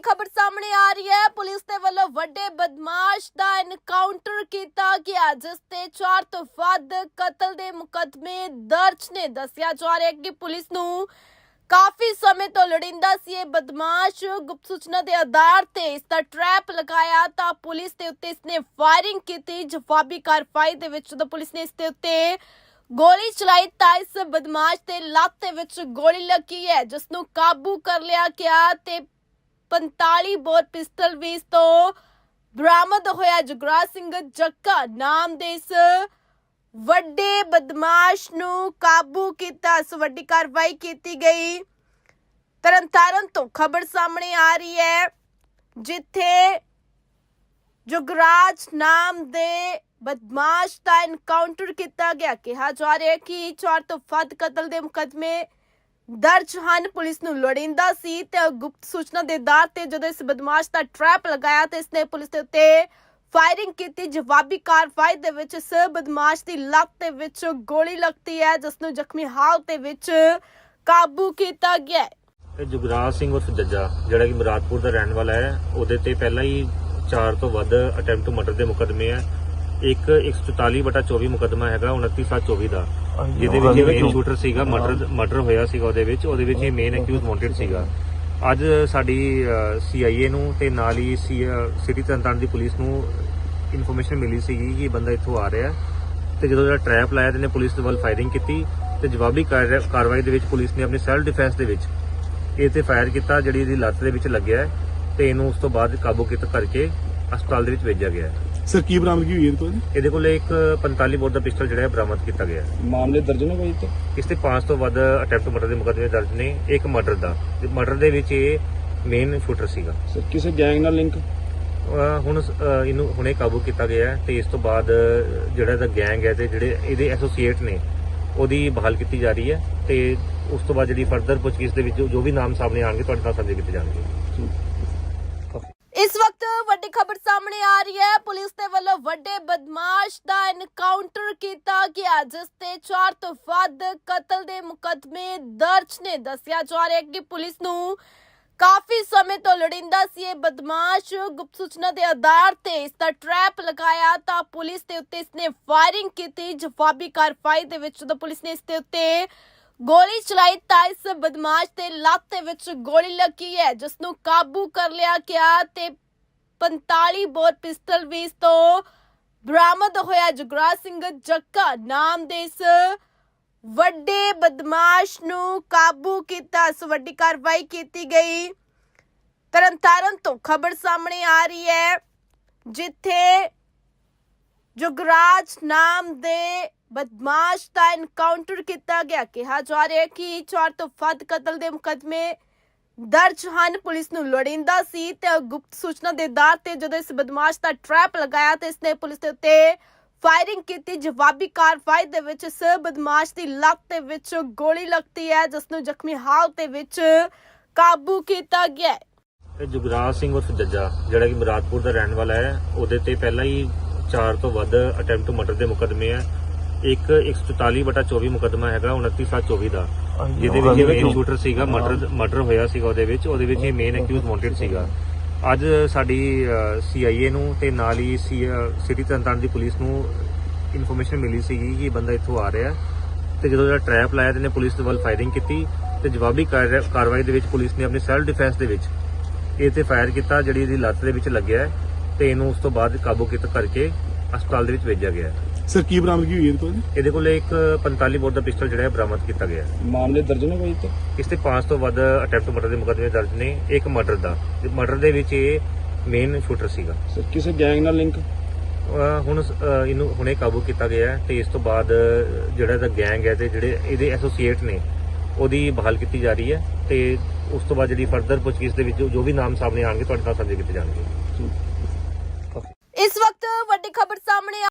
ਖਬਰ ਸਾਹਮਣੇ ਆ ਰਹੀ ਹੈ। ਪੁਲਿਸ ਦੇ ਵੱਲੋਂ ਵੱਡੇ ਬਦਮਾਸ਼ ਦਾ ਐਨਕਾਊਂਟਰ ਕੀਤਾ ਗਿਆ, ਜਿਸ ਤੇ 4 ਤੋਂ ਵੱਧ ਕਤਲ ਦੇ ਮੁਕੱਦਮੇ ਦਰਜ ਨੇ। ਦੱਸਿਆ ਜਾ ਰਿਹਾ ਹੈ ਕਿ ਪੁਲਿਸ ਨੂੰ ਕਾਫੀ ਸਮੇਂ ਤੋਂ ਲੋੜਿੰਦਾ ਸੀ ਇਹ ਬਦਮਾਸ਼। ਗੁਪਤ ਸੂਚਨਾ ਦੇ ਆਧਾਰ ਤੇ ਇਸ ਦਾ ਟ੍ਰੈਪ ਲਗਾਇਆ ਤਾਂ ਪੁਲਿਸ ਦੇ ਉੱਤੇ ਇਸਨੇ ਫਾਇਰਿੰਗ ਕੀਤੀ। ਜਵਾਬੀ ਕਾਰਵਾਈ ਦੇ ਵਿੱਚ ਜਦੋਂ ਪੁਲਿਸ ਨੇ ਇਸ ਦੇ ਉੱਤੇ ਗੋਲੀ ਚਲਾਈ ਤਾਂ ਇਸ ਬਦਮਾਸ਼ ਦੇ ਲੱਤ ਦੇ ਵਿੱਚ ਗੋਲੀ ਲੱਗੀ ਹੈ, ਜਿਸ ਨੂੰ ਕਾਬੂ ਕਰ ਲਿਆ ਗਿਆ ਤੇ 45 ਬੋਰ ਪਿਸਟਲ ਵੀ ਇਸ ਤੋਂ ਬਰਾਮਦ ਹੋਇਆ। ਜਗਰਾਜ ਸਿੰਘ ਜੱਕਾ ਨਾਮ ਦੇ ਇਸ ਵੱਡੇ ਬਦਮਾਸ਼ ਨੂੰ ਕਾਬੂ ਕੀਤਾ। ਸੋ ਵੱਡੀ ਕਾਰਵਾਈ ਕੀਤੀ ਗਈ। ਤਰਨਤਾਰਨ ਤੋਂ ਖਬਰ ਸਾਹਮਣੇ ਆ ਰਹੀ ਹੈ, ਜਿੱਥੇ ਜੁਗਰਾਜ ਨਾਮ ਦੇ ਬਦਮਾਸ਼ ਦਾ ਐਨਕਾਊਂਟਰ ਕੀਤਾ ਗਿਆ। ਕਿਹਾ ਜਾ ਰਿਹਾ ਕਿ ਚਾਰ ਤੋਂ ਵੱਧ ਕਤਲ ਦੇ ਮੁਕਦਮੇ ਦਰਜ ਹਨ। ਪੁਲਿਸ ਨੂੰ ਲੋੜਿੰਦਾ ਸੀ ਤੇ ਗੁਪਤ ਸੂਚਨਾ ਦੇ ਆਧਾਰ ਤੇ ਜਦੋਂ ਇਸ ਬਦਮਾਸ਼ ਦਾ ਟਰੈਪ ਲਗਾਇਆ ਤੇ ਇਸਨੇ ਪੁਲਿਸ ਦੇ ਉੱਤੇ ਫਾਇਰਿੰਗ ਕੀਤੀ। ਜਵਾਬੀ ਕਾਰਵਾਈ ਦੇ ਵਿੱਚ ਇਸ ਬਦਮਾਸ਼ ਦੀ ਲੱਤ ਦੇ ਵਿੱਚ ਗੋਲੀ ਲੱਗਦੀ ਹੈ, ਜਿਸ ਨੂੰ ਜ਼ਖਮੀ ਹਾਲਤ ਦੇ ਵਿੱਚ ਕਾਬੂ ਕੀਤਾ ਗਿਆ ਹੈ। ਜੁਗਰਾਜ ਸਿੰਘ ਉਰਫ ਜੱਜਾ, ਜਿਹੜਾ ਕਿ ਮੁਰਾਦਪੁਰ ਦਾ ਰਹਿਣ ਵਾਲਾ ਹੈ, ਉਹਦੇ ਤੇ ਪਹਿਲਾਂ ਹੀ 4 ਤੋਂ ਵੱਧ ਅਟੈਂਪਟ ਟੂ ਮਰਡਰ ਦੇ ਮੁਕੱਦਮੇ ਹੈ। ਇੱਕ 144 ਬਟਾ 24 ਮੁਕੱਦਮਾ ਹੈਗਾ 29724 ਦਾ। ਜਿਹਦੇ ਵਿੱਚ ਮੇਨ ਸ਼ੂਟਰ ਸੀਗਾ ਮਰਡਰ ਮਰਡਰ ਹੋਇਆ ਸੀਗਾ ਉਹਦੇ ਵਿੱਚ ਉਹਦੇ ਵਿੱਚ ਇਹ ਮੇਨ ਅਕਿਊਜ਼ ਵਾਂਟਡ ਸੀਗਾ। ਅੱਜ ਸਾਡੀ ਸੀਆਈਏ ਨੂੰ ਤੇ ਨਾਲ ਹੀ ਸਿਟੀ ਤਰਨਤਾਰਨ ਦੀ ਪੁਲਿਸ ਨੂੰ ਇਨਫੋਰਮੇਸ਼ਨ ਮਿਲੀ ਸੀਗੀ ਕਿ ਇਹ ਬੰਦਾ ਇੱਥੋਂ ਆ ਰਿਹਾ ਤੇ ਜਦੋਂ ਜਿਹੜਾ ਟਰੈਪ ਲਾਇਆ ਤੇ ਨੇ ਪੁਲਿਸ ਦੇ ਵੱਲ ਫਾਇਰਿੰਗ ਕੀਤੀ ਤੇ ਜਵਾਬੀ ਕਾਰ- ਕਾਰਵਾਈ ਦੇ ਵਿੱਚ ਪੁਲਿਸ ਨੇ ਆਪਣੀ ਸੈਲਫ ਡਿਫੈਂਸ ਦੇ ਵਿੱਚ ਇਹ ਤੇ ਫਾਇਰ ਕੀਤਾ ਜਿਹੜੀ ਇਹਦੀ ਲੱਤ ਦੇ ਵਿੱਚ ਲੱਗਿਆ ਤੇ ਇਹਨੂੰ ਉਸ ਤੋਂ ਬਾਅਦ ਕਾਬੂ ਕੀਤਾ ਕਰਕੇ ਹਸਪਤਾਲ ਦੇ ਵਿੱਚ ਭੇਜਿਆ ਗਿਆ ਹੈ। ਸਰ ਕੀ ਬਰਾਮਦਗੀ ਹੋਈ ਇਹਦੇ ਤੋਂ ਜੀ ਇਹਦੇ ਕੋਲ ਇੱਕ 45 ਬੋਰ ਦਾ ਪਿਸਟਲ ਜਿਹੜਾ ਹੈ ਬਰਾਮਦ ਕੀਤਾ ਗਿਆ ਹੈ। ਮਾਮਲੇ ਦਰਜ ਨੇ ਕੋਈ ਤੇ ਇਸ ਤੇ 5 ਤੋਂ ਵੱਧ ਅਟੈਂਪਟ ਮਰਡਰ ਦੇ ਮੁਕੱਦਮੇ ਦਰਜ ਨੇ ਇੱਕ ਮਰਡਰ ਦਾ। ਮਰਡਰ ਦੇ ਵਿੱਚ ਇਹ ਮੇਨ ਸ਼ੂਟਰ ਸੀਗਾ। ਸਰ ਕਿਸੇ ਗੈਂਗ ਨਾਲ ਲਿੰਕ ਅਹ ਹੁਣ ਅਹ ਇਹਨੂੰ ਹੁਣੇ ਕਾਬੂ ਕੀਤਾ ਗਿਆ ਹੈ ਤੇ ਇਸ ਤੋਂ ਬਾਅਦ ਅਹ ਜਿਹੜਾ ਇਹਦਾ ਗੈਂਗ ਹੈ ਤੇ ਜਿਹੜੇ ਇਹਦੇ ਐਸੋਸੀਏਟ ਨੇ ਉਹਦੀ ਬਹਾਲ ਕੀਤੀ ਜਾ ਰਹੀ ਹੈ ਤੇ ਉਸ ਤੋਂ ਬਾਅਦ ਜਿਹੜੀ ਫਰਦਰ ਪੁੱਛਗਿੱਛ ਦੇ ਵਿੱਚ ਜੋ- ਵੀ ਨਾਮ ਸਾਹਮਣੇ ਆਣਗੇ ਤੁਹਾਡੇ ਨਾਲ ਸਾਂਝੇ ਕੀਤੇ ਜਾਣਗੇ। ਇਸ ਵਕਤ ਵੱਡੀ ਖਬਰ ਸਾਹਮਣੇ ਰਹੀ ਹੈ। ਪੁਲਿਸ ਦੇ ਵੱਲੋਂ ਵੱਡੇ ਬਦਮਾਸ਼ ਦਾ ਐਨਕਾਊਂਟਰ ਕੀਤਾ ਗਿਆ, ਜਿਸ ਤੇ 4 ਤੋਂ ਵੱਧ ਕਤਲ ਦੇ ਮੁਕੱਦਮੇ ਦਰਜ ਨੇ। ਦੱਸਿਆ ਜਾ ਰਿਹਾ ਹੈ ਕਿ ਪੁਲਿਸ ਨੂੰ ਕਾਫੀ ਸਮੇਂ ਤੋਂ ਲੋੜਿੰਦਾ ਸੀ ਇਹ ਬਦਮਾਸ਼ ਗੁਪਤ ਸੂਚਨਾ ਦੇ ਆਧਾਰ ਤੇ ਇਸ ਦਾ ਟਰੈਪ ਲਗਾਇਆ, ਤਾਂ ਪੁਲਿਸ ਦੇ ਉੱਤੇ ਇਸਨੇ ਫਾਇਰਿੰਗ ਕੀਤੀ। ਜਵਾਬੀ ਕਾਰਵਾਈ ਦੇ ਵਿੱਚ ਜਦੋਂ ਪੁਲਿਸ ਨੇ ਇਸ ਦੇ ਉੱਤੇ ਗੋਲੀ ਚਲਾਈ, ਤਾਂ ਇਸ ਬਦਮਾਸ਼ ਦੇ ਲੱਤ ਦੇ ਵਿੱਚ ਗੋਲੀ ਲੱਗੀ ਹੈ, ਜਿਸ ਨੂੰ ਕਾਬੂ ਕਰ ਲਿਆ ਗਿਆ ਤੇ 45 ਬੋਰ ਪਿਸਟਲ ਵੀ ਤੋਂ ਬਰਾਮਦ ਹੋਇਆ। ਜਗਰਾਜ ਸਿੰਘ ਜੱਕਾ ਨਾਮ ਦੇ ਇਸ ਵੱਡੇ ਬਦਮਾਸ਼ ਨੂੰ ਕਾਬੂ ਕੀਤਾ। ਸੋ ਵੱਡੀ ਕਾਰਵਾਈ ਕੀਤੀ ਗਈ। ਤਰਨਤਾਰਨ ਤੋਂ ਖਬਰ ਸਾਹਮਣੇ ਆ ਰਹੀ ਹੈ, ਜਿੱਥੇ ਜੁਗਰਾਜ ਨਾਮ ਦੇ ਬਦਮਾਸ਼ ਦਾ ਐਨਕਾਊਂਟਰ ਕੀਤਾ ਗਿਆ। ਕਿਹਾ ਜਾ ਰਿਹਾ ਕਿ ਚਾਰ ਤੋਂ ਵੱਧ ਕਤਲ ਦੇ ਮੁਕੱਦਮੇ ਦਰਜ ਹਨ। ਪੁਲਿਸ ਨੂੰ ਲੋੜਿੰਦਾ ਸੀ ਤੇ ਗੁਪਤ ਸੂਚਨਾ ਦੇ ਆਧਾਰ ਤੇ ਜਦੋਂ ਇਸ ਬਦਮਾਸ਼ ਦਾ ਟਰੈਪ ਲਗਾਇਆ ਤੇ ਇਸਨੇ ਪੁਲਿਸ ਦੇ ਉੱਤੇ ਫਾਇਰਿੰਗ ਕੀਤੀ। ਜਵਾਬੀ ਕਾਰਵਾਈ ਦੇ ਵਿੱਚ ਇਸ ਬਦਮਾਸ਼ ਦੀ ਲੱਤ ਦੇ ਵਿੱਚ ਗੋਲੀ ਲੱਗਦੀ ਹੈ, ਜਿਸ ਨੂੰ ਜ਼ਖਮੀ ਹਾਲਤ ਦੇ ਵਿੱਚ ਕਾਬੂ ਕੀਤਾ ਗਿਆ ਹੈ। ਇਹ ਜੁਗਰਾਜ ਸਿੰਘ ਉਰਫ ਜੱਜਾ, ਜਿਹੜਾ ਕਿ ਮੁਰਾਦਪੁਰ ਦਾ ਰਹਿਣ ਵਾਲਾ ਹੈ, ਉਹਦੇ ਤੇ ਪਹਿਲਾਂ ਹੀ 4 ਤੋਂ ਵੱਧ ਅਟੈਂਪਟ ਟੂ ਮਰਡਰ ਦੇ ਮੁਕੱਦਮੇ ਹੈ। ਇੱਕ 144 ਬਟਾ 24 ਮੁਕੱਦਮਾ ਹੈਗਾ 29724 ਦਾ। ਜਿਹਦੇ ਵਿੱਚ ਮੇਨ ਸ਼ੂਟਰ ਸੀਗਾ ਮਰਡਰ ਮਰਡਰ ਹੋਇਆ ਸੀਗਾ ਉਹਦੇ ਵਿੱਚ ਉਹਦੇ ਵਿੱਚ ਇਹ ਮੇਨ ਅਕਿਊਜ਼ ਵਾਂਟਡ ਸੀਗਾ। ਅੱਜ ਸਾਡੀ ਸੀਆਈਏ ਨੂੰ ਤੇ ਨਾਲ ਹੀ ਸਿਟੀ ਤਰਨਤਾਰਨ ਦੀ ਪੁਲਿਸ ਨੂੰ ਇਨਫੋਰਮੇਸ਼ਨ ਮਿਲੀ ਸੀਗੀ ਕਿ ਇਹ ਬੰਦਾ ਇੱਥੋਂ ਆ ਰਿਹਾ ਤੇ ਜਦੋਂ ਜਿਹੜਾ ਟਰੈਪ ਲਾਇਆ ਤੇ ਨੇ ਪੁਲਿਸ ਦੇ ਵੱਲ ਫਾਇਰਿੰਗ ਕੀਤੀ ਤੇ ਜਵਾਬੀ ਕਾਰ- ਕਾਰਵਾਈ ਦੇ ਵਿੱਚ ਪੁਲਿਸ ਨੇ ਆਪਣੀ ਸੈਲਫ ਡਿਫੈਂਸ ਦੇ ਵਿੱਚ ਇਹ ਤੇ ਫਾਇਰ ਕੀਤਾ ਜਿਹੜੀ ਇਹਦੀ ਲੱਤ ਦੇ ਵਿੱਚ ਲੱਗਿਆ ਤੇ ਇਹਨੂੰ ਉਸ ਤੋਂ ਬਾਅਦ ਕਾਬੂ ਕੀਤਾ ਕਰਕੇ ਹਸਪਤਾਲ ਦੇ ਵਿੱਚ ਭੇਜਿਆ ਗਿਆ। ਸਰ ਕੀ ਬਰਾਮਦਗੀ ਹੋਈ ਇਹਦੇ ਤੋਂ ਜੀ? ਇਹਦੇ ਕੋਲ ਇੱਕ 45 ਬੋਰ ਦਾ ਪਿਸਟਲ ਜਿਹੜਾ ਹੈ ਬਰਾਮਦ ਕੀਤਾ ਗਿਆ ਹੈ। ਮਾਮਲੇ ਦਰਜ ਨੇ ਕੋਈ ਤੇ ਇਸ ਤੇ 5 ਤੋਂ ਵੱਧ ਅਟੈਂਪਟ ਮਰਡਰ ਦੇ ਮੁਕੱਦਮੇ ਦਰਜ ਨੇ ਇੱਕ ਮਰਡਰ ਦਾ। ਮਰਡਰ ਦੇ ਵਿੱਚ ਇਹ ਮੇਨ ਸ਼ੂਟਰ ਸੀਗਾ। ਸਰ ਕਿਸੇ ਗੈਂਗ ਨਾਲ ਲਿੰਕ ਹੁਣ ਇਹਨੂੰ ਹੁਣੇ ਕਾਬੂ ਕੀਤਾ ਗਿਆ ਹੈ ਤੇ ਇਸ ਤੋਂ ਬਾਅਦ ਜਿਹੜਾ ਇਹਦਾ ਗੈਂਗ ਹੈ ਤੇ ਜਿਹੜੇ ਇਹਦੇ ਐਸੋਸੀਏਟ ਨੇ ਉਹਦੀ ਬਹਾਲ ਕੀਤੀ ਜਾ ਰਹੀ ਹੈ ਤੇ ਉਸ ਤੋਂ ਬਾਅਦ ਜਿਹੜੀ ਫਰਦਰ ਪੁੱਛਗਿੱਛ ਦੇ ਵਿੱਚ ਜੋ- ਜੋ ਵੀ ਨਾਮ ਸਾਹਮਣੇ ਆਣਗੇ ਤੁਹਾਡੇ ਨਾਲ ਸਾਂਝੇ ਕੀਤੇ ਜਾਣਗੇ।